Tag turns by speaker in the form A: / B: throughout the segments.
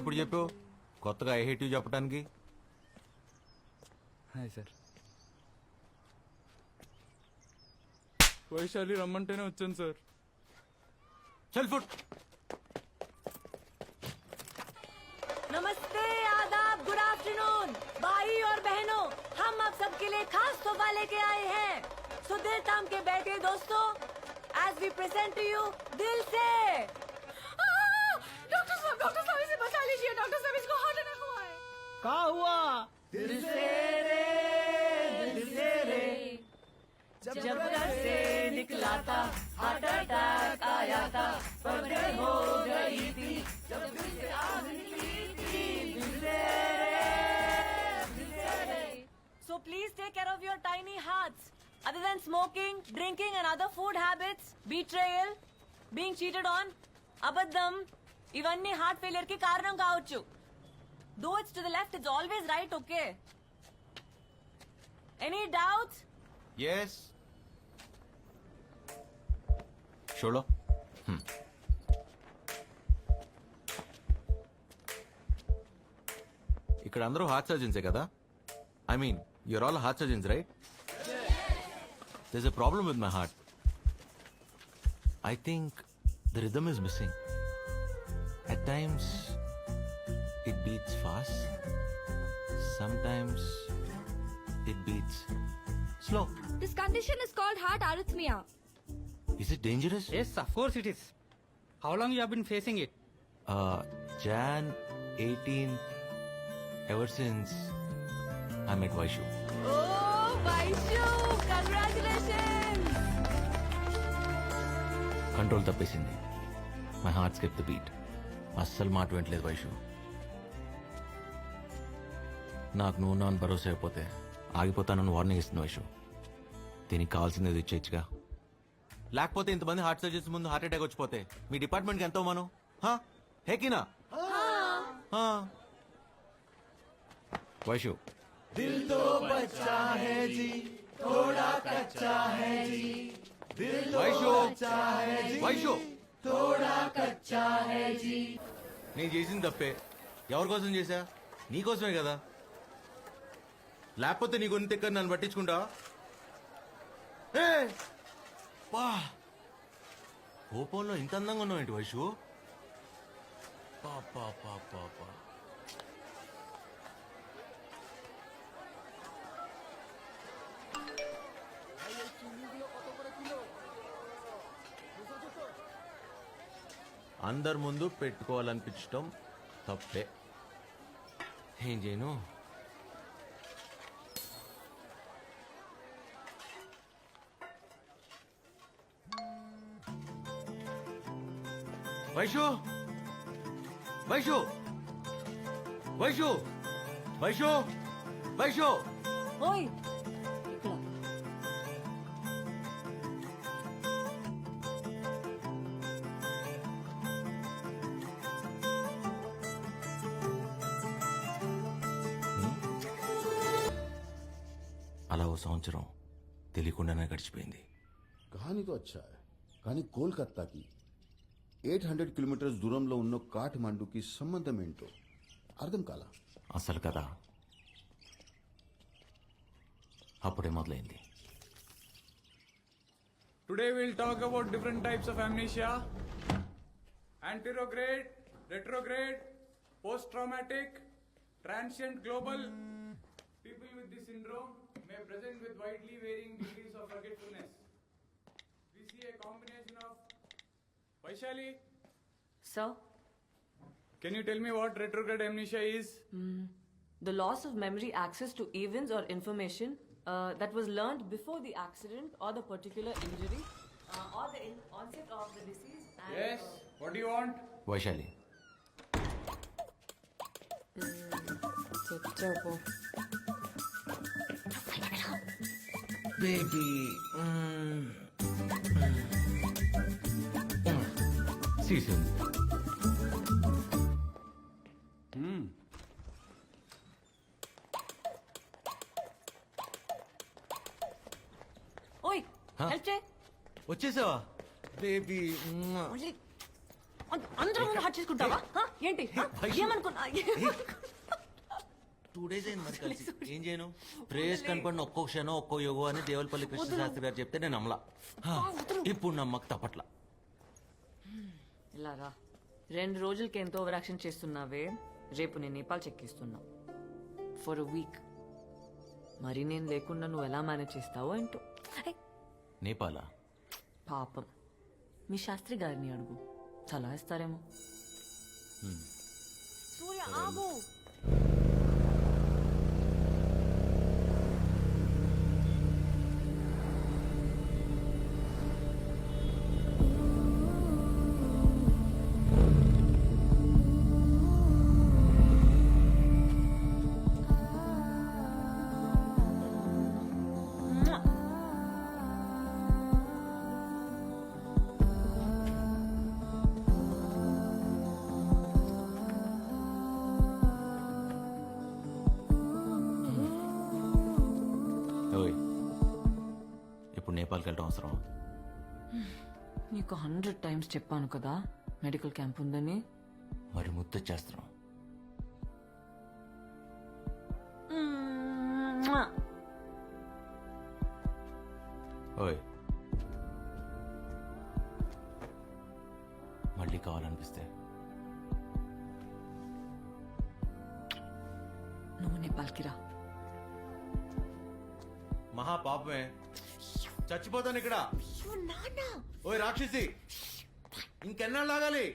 A: ఎప్పుడు చెప్పావు కొత్తగా ఐ హేట్ యూ చెప్పడానికి
B: హాయ్ సార్ వైశాలి రమ్మంటేనే వచ్చాను సార్
A: చల్ ఫుట్
C: नमस्ते आदाब गुड आफ्टरनून भाई और बहनों हम आप सबके लिए खास तोहफा लेके आए हैं सो दिल थाम के बैठे दोस्तों as we present to you दिल से
D: का हुआ
C: जब घर से निकला था हार्ट अटैक आया था पगड़े हो गई थी जब दिल से आग निकली थी दिल से So please take care of your tiny hearts. Other than smoking, drinking and other food habits, betrayal, being cheated on, అబద్ధం ఇవన్నీ హార్ట్ ఫెయిలియర్ కి కారణం కావచ్చు Though it's to the left, it's always right, okay? Any doubts?
A: Yes. Yes Hmm. ఇక్కడ అందరూ heart సర్జన్సే కదా I mean you're all heart surgeons right this a problem with my heart I think the rhythm is missing at times it beats fast sometimes it beats slow
E: This condition is called heart arrhythmia.
A: Is it dangerous
D: Yes, of course it is. How long you have been facing it?
A: Uh, Jan 18th, ever since I met Vaishu.
C: Oh Vaishu congratulations
A: control తప్పేసింది my heart skip the beat అస్సలు మాట వింటలేదు వైషు నాకు నువ్వు నా అని భరోసా అయిపోతే ఆగిపోతానని warning ఇస్తుంది వైషు దీనికి కావాల్సింది ఇది ఇచ్చేయచ్చుగా. లేకపోతే ఇంతమంది హార్ట్ సర్జరీస్ ముందు హార్ట్ అటాక్ వచ్చిపోతే మీ డిపార్ట్మెంట్కి ఎంతో మనం హేకినా? వైషు వైషు వైషు నేను చేసింది తప్పే. ఎవరి కోసం చేశా? నీకోసమే కదా. లేకపోతే నీ గొంతు ఎక్కడ నన్ను పట్టించుకుంటా? ఏ! పా! కోపంలో ఇంత అందంగా ఉన్నావు ఏంటి వైషు? పా పా పా పా అందరి ముందు పెట్టుకోవాలనిపించటం తప్పే. ఏం చేయను? వైషు వైషు వైషు వైషు వైషు
C: ఓయ్ ఇక్కడ
A: అలా ఓ సంవత్సరం తెలియకుండానే గడిచిపోయింది
F: कहानी तो अच्छा है కానీ కోల్కత్తాకి ఎయిట్ హండ్రెడ్ కిలోమీటర్స్ దూరంలో ఉన్న కాఠ్మండూకి సంబంధం ఏంటో అర్థం కాల
A: అసలు కదా అప్పుడే మొదలైంది
B: Today we'll talk about different types of amnesia. Anterograde, retrograde, post-traumatic, transient global. People with this syndrome may present with widely varying degrees of forgetfulness. We see a combination of... Vaishali.
C: Sir?
B: Can you tell me what retrograde amnesia is? Mm.
C: The loss of memory access to events or information uh, that was learned before the accident or the particular injury uh, or the in onset of the disease.
B: yes. Uh, what do you want?
A: Vaishali.
C: Hmm.
A: Baby. Mm. సీసన్
C: ఓయ్
A: Huh?
C: Help చేయి
A: వచ్చేసావా baby
C: only అం- అందరూ ముందు hot చేసుకుంటావా హ? ఏంటి హ? ఏమనుకున్నా
A: టూ డేస్ అయింది మరి కలిసి ఏం చేయను ప్రేయస్ కనపడిన ఒక్కో క్షణం ఒక్కో యోగో అని దేవులపల్లి కృష్ణ శాస్త్రి గారు చెప్తే నేను నమ్మలా హా, ఇప్పుడు నమ్మక తప్పట్లా
C: ఇలా రా రెండు రోజులకి ఎంతో ఓవర్ యాక్షన్ చేస్తున్నావే రేపు నేను నేపాల్ చెక్కిస్తున్నా ఫర్ అ వీక్ మరి నేను లేకుండా నువ్వు ఎలా మేనేజ్ చేస్తావో ఏంటో? ఐ,
A: నేపాలా?
C: పాపం. మీ శాస్త్రి గారిని అడుగు. సలహా ఇస్తారేమో సూర్య ఆగు!
A: నేపాల్కి వెళ్ళడం అవసరం
C: నీకు హండ్రెడ్ టైమ్స్ చెప్పాను కదా మెడికల్ క్యాంప్ ఉందని.
A: మరి ముద్దొచ్చేస్తున్నాం ఓయ్. మళ్ళీ కావాలనిపిస్తే.
C: నువ్వు నేపాల్కి రా.
A: మహా పాపమే. చచ్చిపోతాను ఇక్కడ ఓయ్ రాక్షసి ఇంకెన్నాళ్ళు ఆగాలి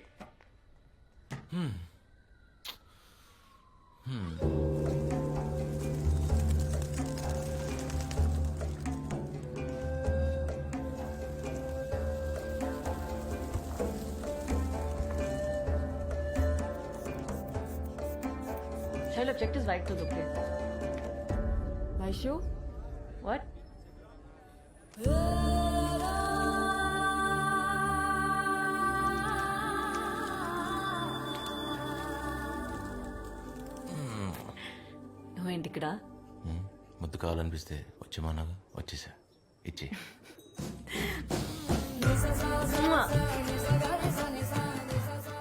C: Shall object is right to look in. Vaishu? What? నువ్వేంటి ఇక్కడ
A: ముద్దు కావాలనిపిస్తే వచ్చేమన్నాగా? వచ్చేసా. ఇచ్చి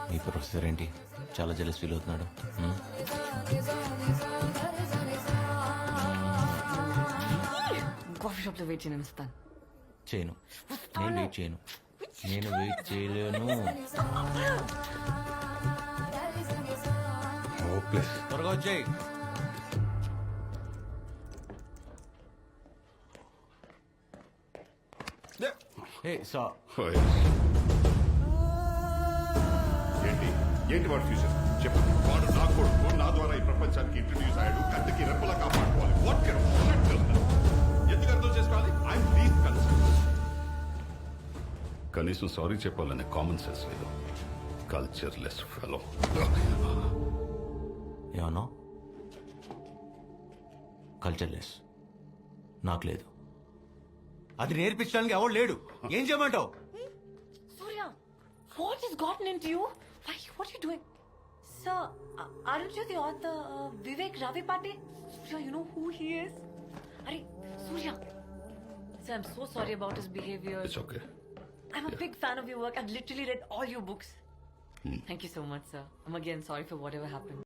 A: మీ ప్రొఫెసర్ ఏంటి? చాలా జలస్ ఫీల్ అవుతున్నాడు?
C: కాఫీ షాప్లో వెయిట్ చేయను ఇస్తాను
A: చేయను. నేను వెయిట్ చేయను. నేను వెయిట్ చేయలేను. త్వరగా వచ్చేయి. హే సా.
G: ఓయ్. ఏంటి? ఏంటి వాడు ఫ్యూచర్ చెప్పు. వాడు నా కొడుకు నా ద్వారా ఈ ప్రపంచానికి ఇంట్రడ్యూస్ అయ్యాడు. కంటికి రెప్పలా కాపాడుకోవాలి. వాట్ కెన్ ఎందుకు అర్థం చేసుకోవాలి? ఐఎమ్ ప్లీజ్ కన్సర్న్ కనీసం సారీ చెప్పాలనే కామన్ సెన్స్ లేదు కల్చర్ లెస్ ఫెలో
A: ఏమన్నా కల్చర్లెస్ నాకు లేదు అది నేర్పించడానికి ఎవడు లేడు ఏం చేయమంటావు
C: Surya, what has gotten into you? Why, what are you doing? Sir, uh, aren't you the author uh, Vivek Ravipate? Surya, you know who he is? Are, Surya, sir, I'm so sorry about his behavior.
G: It's okay
C: I'm a big fan of your work. I've literally read all your books. Hmm. Thank you so much, sir. I'm again sorry for whatever happened.